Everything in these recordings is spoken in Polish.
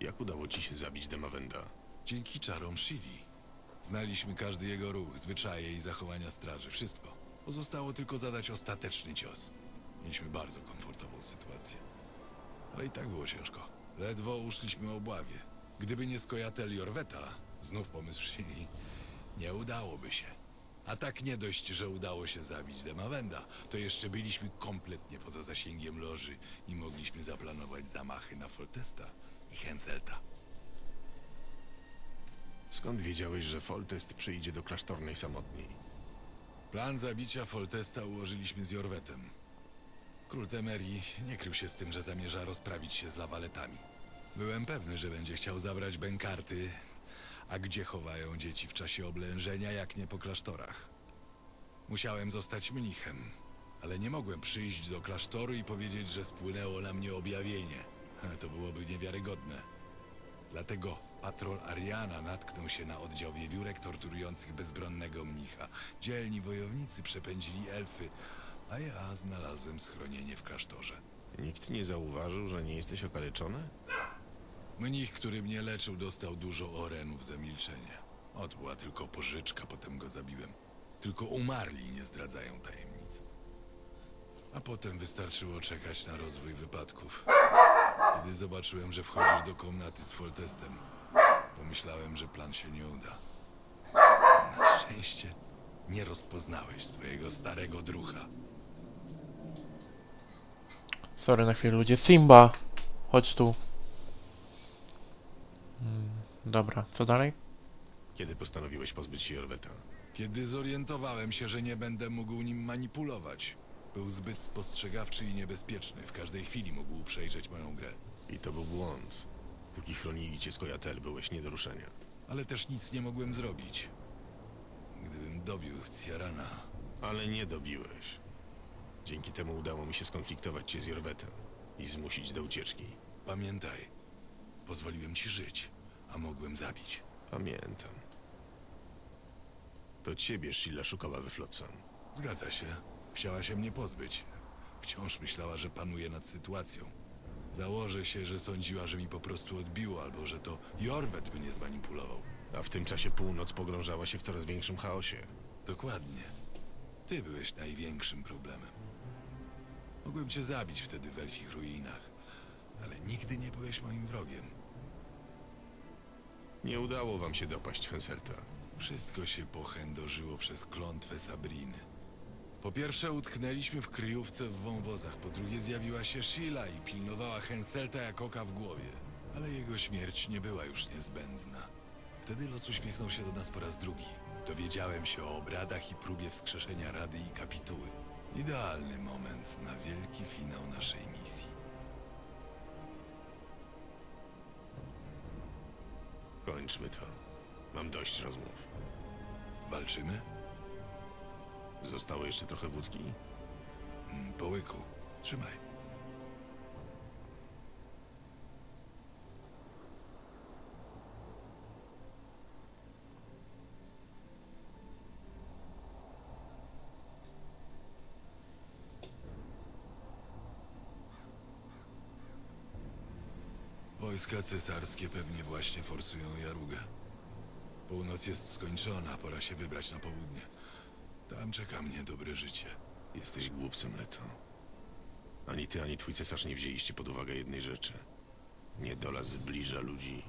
Jak udało ci się zabić Demawenda? Dzięki czarom Shili. Znaliśmy każdy jego ruch, zwyczaje i zachowania straży, wszystko. Pozostało tylko zadać ostateczny cios. Mieliśmy bardzo komfortową sytuację. Ale i tak było ciężko. Ledwo uszliśmy obławie. Gdyby nie skojatel Jorweta, znów pomysł Shili, nie udałoby się. A tak nie dość, że udało się zabić Demawenda, to jeszcze byliśmy kompletnie poza zasięgiem loży i mogliśmy zaplanować zamachy na Foltesta i Henselta. Skąd wiedziałeś, że Foltest przyjdzie do klasztornej samotni? Plan zabicia Foltesta ułożyliśmy z Jorwetem. Król Temerii nie krył się z tym, że zamierza rozprawić się z lawaletami. Byłem pewny, że będzie chciał zabrać bękarty, a gdzie chowają dzieci w czasie oblężenia, jak nie po klasztorach. Musiałem zostać mnichem, ale nie mogłem przyjść do klasztoru i powiedzieć, że spłynęło na mnie objawienie. To byłoby niewiarygodne. Dlatego patrol Ariana natknął się na oddział wiewiórek torturujących bezbronnego mnicha. Dzielni wojownicy przepędzili elfy, a ja znalazłem schronienie w klasztorze. Nikt nie zauważył, że nie jesteś okaleczony? Mnich, który mnie leczył, dostał dużo orenów za milczenie. Ot była tylko pożyczka, potem go zabiłem. Tylko umarli nie zdradzają tajemnic. A potem wystarczyło czekać na rozwój wypadków. Kiedy zobaczyłem, że wchodzisz do komnaty z Foltestem, pomyślałem, że plan się nie uda. Na szczęście nie rozpoznałeś swojego starego drucha. Sorry na chwilę ludzie. Simba! Chodź tu. Mm, dobra, co dalej? Kiedy postanowiłeś pozbyć się Jorweta? Kiedy zorientowałem się, że nie będę mógł nim manipulować. Był zbyt spostrzegawczy i niebezpieczny. W każdej chwili mógł przejrzeć moją grę. I to był błąd. Póki chronili cię Skojatel, byłeś nie do ruszenia. Ale też nic nie mogłem zrobić. Gdybym dobił Ciarana, Ale nie dobiłeś. Dzięki temu udało mi się skonfliktować cię z Jorwetem i zmusić do ucieczki. pamiętaj, pozwoliłem ci żyć, a mogłem zabić. Pamiętam. To ciebie Sheila szukała we Flotsam. Zgadza się. Chciała się mnie pozbyć. Wciąż myślała, że panuje nad sytuacją. Założę się, że sądziła, że mi po prostu odbiło, albo że to Jorwet mnie zmanipulował. A w tym czasie północ pogrążała się w coraz większym chaosie. Dokładnie. Ty byłeś największym problemem. Mogłem cię zabić wtedy w elfich ruinach, ale nigdy nie byłeś moim wrogiem. Nie udało wam się dopaść Henselta. Wszystko się pochędożyło przez klątwę Sabriny. Po pierwsze utknęliśmy w kryjówce w wąwozach, po drugie zjawiła się Sheila i pilnowała Henselta jak oka w głowie. Ale jego śmierć nie była już niezbędna. Wtedy los uśmiechnął się do nas po raz drugi. Dowiedziałem się o obradach i próbie wskrzeszenia Rady i Kapituły. Idealny moment na wielki finał naszej misji. Kończmy to. Mam dość rozmów. Walczymy? Zostało jeszcze trochę wódki? Mm, Po łyku. Trzymaj. Wojska cesarskie pewnie właśnie forsują Jarugę. Północ jest skończona, pora się wybrać na południe. Tam czeka mnie dobre życie. Jesteś głupcem, Leto. Ani ty, ani twój cesarz nie wzięliście pod uwagę jednej rzeczy. Niedola zbliża ludzi.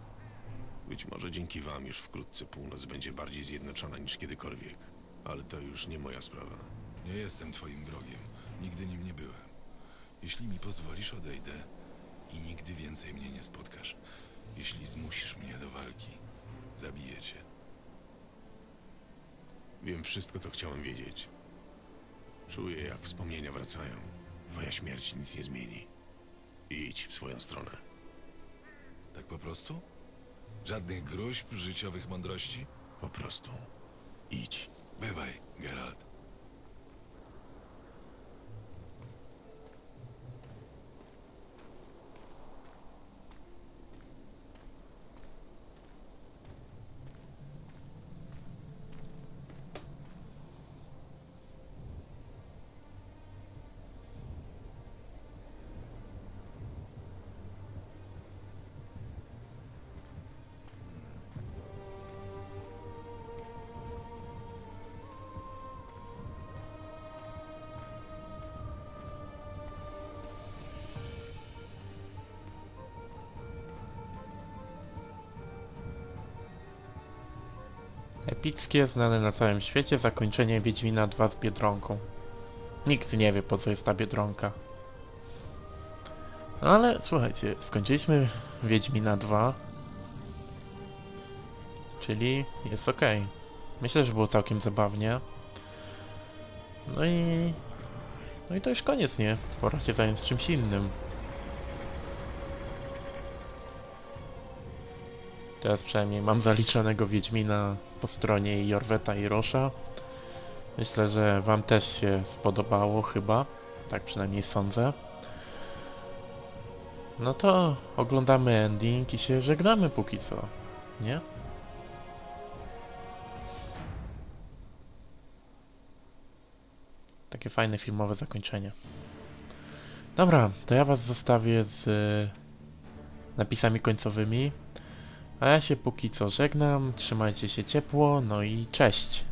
Być może dzięki wam już wkrótce północ będzie bardziej zjednoczona niż kiedykolwiek. Ale to już nie moja sprawa. Nie jestem twoim wrogiem. Nigdy nim nie byłem. Jeśli mi pozwolisz, odejdę i nigdy więcej mnie nie spotkasz. Jeśli zmusisz mnie do walki, zabiję cię. Wiem wszystko, co chciałem wiedzieć. Czuję, jak wspomnienia wracają. Twoja śmierć nic nie zmieni. Idź w swoją stronę. Tak po prostu? Żadnych gruźb, życiowych mądrości? Po prostu idź. Bywaj, Geralt. Epickie, znane na całym świecie zakończenie Wiedźmina 2 z Biedronką. Nikt nie wie po co jest ta Biedronka. Ale słuchajcie, skończyliśmy Wiedźmina 2. Czyli jest ok. Myślę, że było całkiem zabawnie. No i... No i to już koniec, nie? Pora się zająć czymś innym. Teraz przynajmniej mam zaliczonego Wiedźmina po stronie Jorweta i Rosza. Myślę, że wam też się spodobało chyba. Tak przynajmniej sądzę. No to oglądamy ending i się żegnamy póki co. Nie? Takie fajne filmowe zakończenie. Dobra, to ja was zostawię z e, napisami końcowymi. A ja się póki co żegnam. Trzymajcie się ciepło, no i cześć.